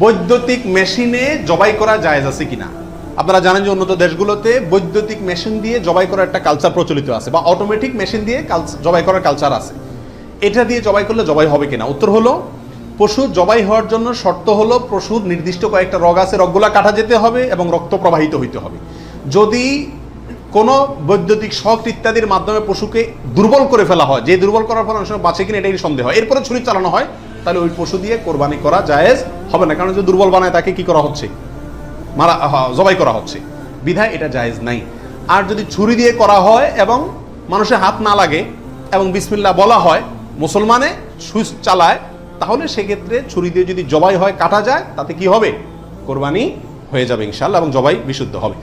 বৈদ্যুতিক মেশিনে জবাই করা জায়েজ আছে কিনা? আপনারা জানেন যে উন্নত দেশগুলোতে বৈদ্যুতিক মেশিন দিয়ে জবাই করার একটা কালচার প্রচলিত আছে, বা অটোমেটিক মেশিন দিয়ে জবাই করার কালচার আছে। এটা দিয়ে জবাই করলে জবাই হবে কিনা? উত্তর হলো, পশু জবাই হওয়ার জন্য শর্ত হলো, পশুর নির্দিষ্ট কয়েকটা রগ আছে, রগগুলা কাটা যেতে হবে এবং রক্ত প্রবাহিত হইতে হবে। যদি কোনো বৈদ্যুতিক শক ইত্যাদির মাধ্যমে পশুকে দুর্বল করে ফেলা হয়। যে দুর্বল করার ফলে অনেক সময় বাঁচে কিনা এটাই সন্দেহ হয়। এরপরে ছুরি চালানো হয়, তাহলে ওই পশু দিয়ে কোরবানি করা জায়েজ হবে না। কারণ যে দুর্বল বানায় তাকে কি করা হচ্ছে? মারা জবাই করা হচ্ছে। বিধায় এটা জায়েজ নাই। আর যদি ছুরি দিয়ে করা হয় এবং মানুষের হাত না লাগে এবং বিসমিল্লা বলা হয়, মুসলমানে সুইচ চালায়, তাহলে সেক্ষেত্রে ছুরি দিয়ে যদি জবাই হয়, কাটা যায়, তাতে কি হবে? কোরবানি হয়ে যাবে ইনশাল্লাহ এবং জবাই বিশুদ্ধ হবে।